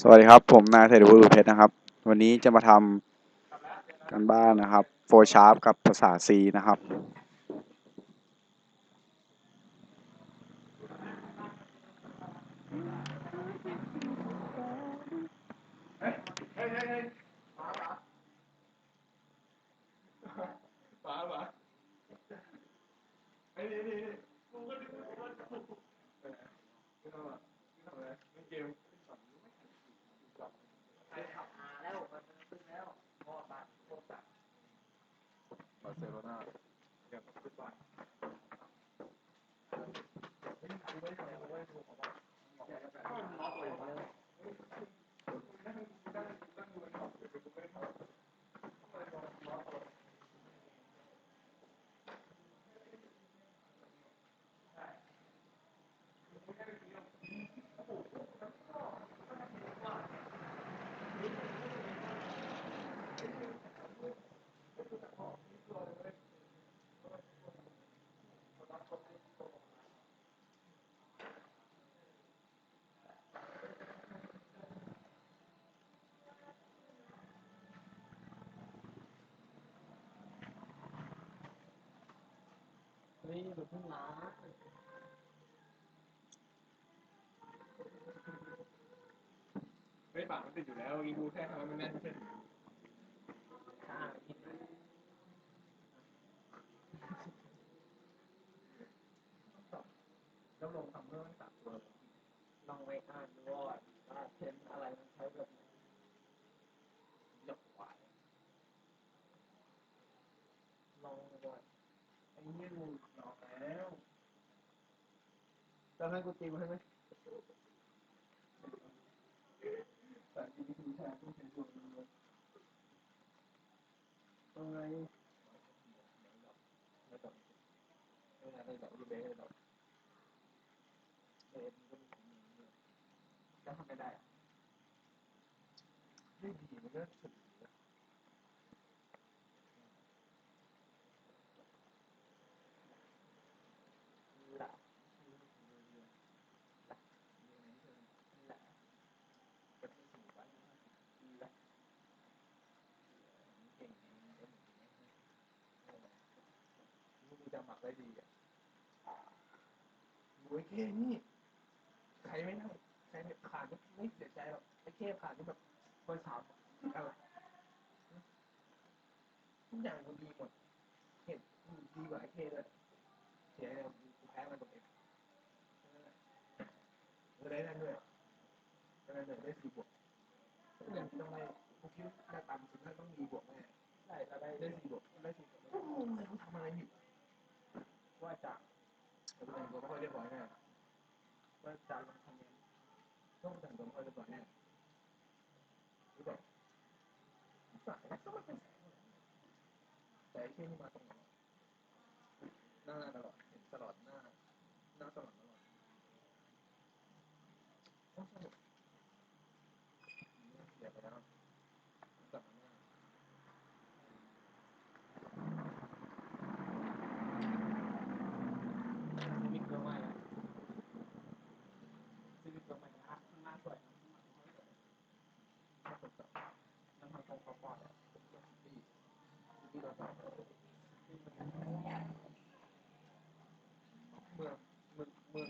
สวัสดีครับ ผมนายเทรวุฒิเพชรนะครับ วันนี้จะมาทำกันบ้านนะครับโฟชาร์ปกับภาษา C นะครับ เฮ้ยหลุด เพิ่งล้าไม่ปากมันติดอยู่แล้วอีกูแค่ทำให้มันแน่นขึ้นข้าอีกต้องลงคำเมื่อตัดตัวลองไปอ่านดูว่าว่าเทนอะไรมันใช้แบบไหนหยกขวายลองดูว่าไอ้เนี่ยงูหลอกแล้ว จะให้กูตีมันให้ไหมแต่ดีดีแทนต้องเป็นตัวเลยยังไงไม่ต้องไม่ต้องไม่ต้องไม่ต้องไม่ต้องเออมันก็มีของมันเนี่ยแล้วทำไม่ได้อะไม่ดีมันก็สุดละละประเทศสูงไปละเก่งลูกจะหมัก ได้ดีอะโอ้ยเท่นี่ใครไม่นั่งใครไม่ขาดไม่เสียใจหรอกไอ้แค่ขาดที่แบบเบอร์สามอะไรทุกอย่างมันดีหมดเห็นดีกว่าไอ้แค่เลยเสียเนี่ยกูแพ้มันตรงเองก็ได้นั่นด้วยก็ได้ได้สี่บวกทุกอย่างต้องได้กูคิดหน้าตามสุดท้ายต้องมีบวกแน่ได้ก็ได้ได้สี่บวกได้สี่บวกโอ้ยกูทำอะไรผิดว่าจากแต่ตัวเองกูไม่ค่อยเรียบร้อยแน่ว่าจากมันทำเอง ต้องแต่งตัวเรียบร้อยแน่หรือเปล่า สายก็ไม่เป็นสายแต่ไอ้ที่นี่มาตรงนั้นหน้าตลอดเห็นตลอดหน้าหน้าตลอดตลอดโอ้สนุกเดี๋ยวไปแล้วกลับมาหน้ามิกเกอร์ไม่นะมิกเกอร์ไม่นะข้างหน้าสวยนะมันทำตรงเขาปอดอะที่ ที่เราต่อเมืองเมือ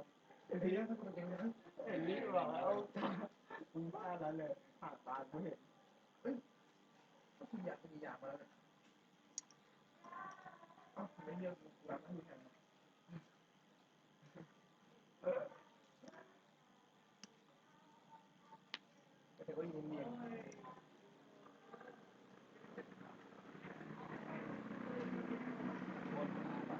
งเมืองเมืองแค่แบบเป็นใหญ่แค่ไองแต่วแถวแถวเองแค่ไหนตัวมันแถวแค่หุ้ยเน่ตกใจเด้ฝั่งไม่รู้เลยเห็นหน้าหน้ามันนิ่งๆแบบรีบพอเห็นทีแรอเห็นรีบบอกแล้วมึงบ้าแล้วเลยผ่าตากูเห็นเฮ้ยก็คุณอยากมีอยากมาแล้วเนี่ยอ้าวไม่เรียกกูรับไม่มีใครมาเออแต่ก็ยิงเนียนหมดเวลาไป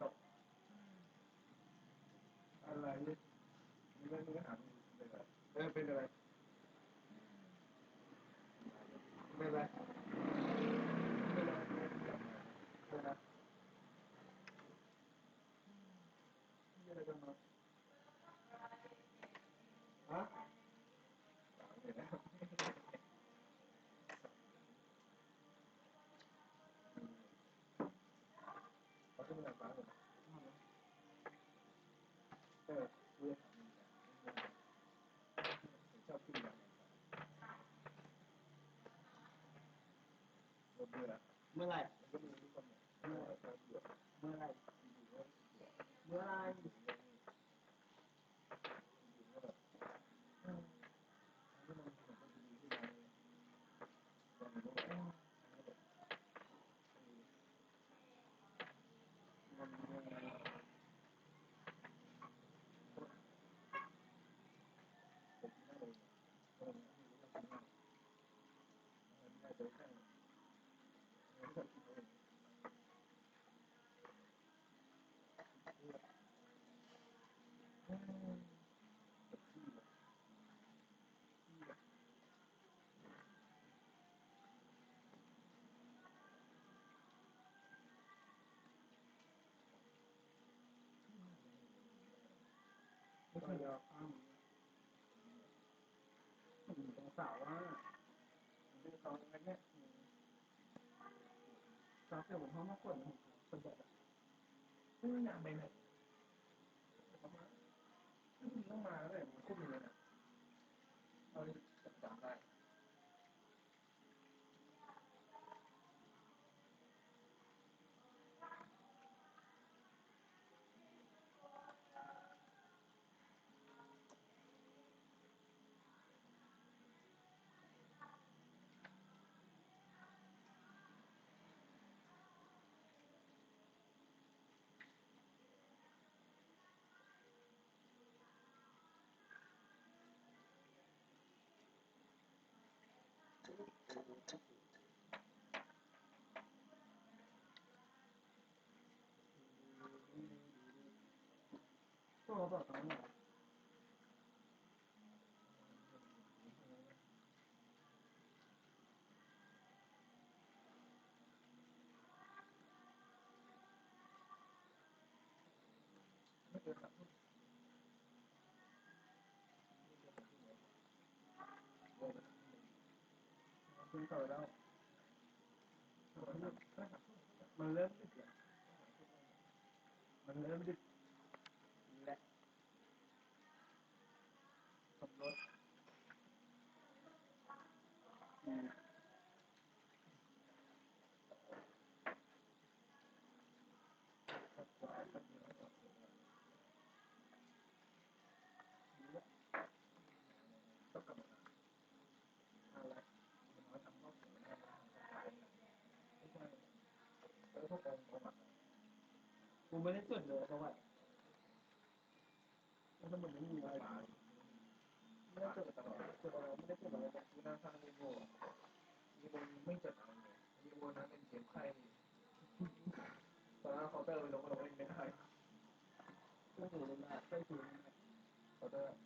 ตก เนี่ยมีเรื่องนี้ถามเป็นอะไรเออเป็นอะไรเป็นอะไรเป็นอะไรเป็นอะไร มีอะไรกันมาฮะเดี๋ยวนะเขาจะเป็นอะไรบ้างเออเรื่องชอบกินอะไรเบื่อ เมื่อไหร่ ก็มีทุกคนเมื่อเบื่อ เมื่อไหร่ เมื่อ เมื่อไหร่ ไม่เค ยยอมอ้าวผมสงสารว่าเรื่องเขาเนี่ยสาวเกี่ยวกับเขามากกว่าผมคนเดียวซึ่งอยากไปไหนประมาณซึ่งต้องมาแล้วแหละมันคุ้มเลยนะ ก็บอกตรงนี้ไ unlimited ไม่ได้เปิดเลยเพราะว่ามันจะเหมือนไม่มีอะไรไม่ได้เปิดตลอดเปิดอะไรไม่ได้เปิดอะไรเลยดูหน้าสร้างมีโก้มีคนไม่จัดอะไรเลยมีวันนั้นเป็นเสียงใครตอนนั้นเคาน์เตอร์ไปลงก็ลงเล่นไม่ได้ก็ถือเลยนะก็ถือเคาน์เตอร์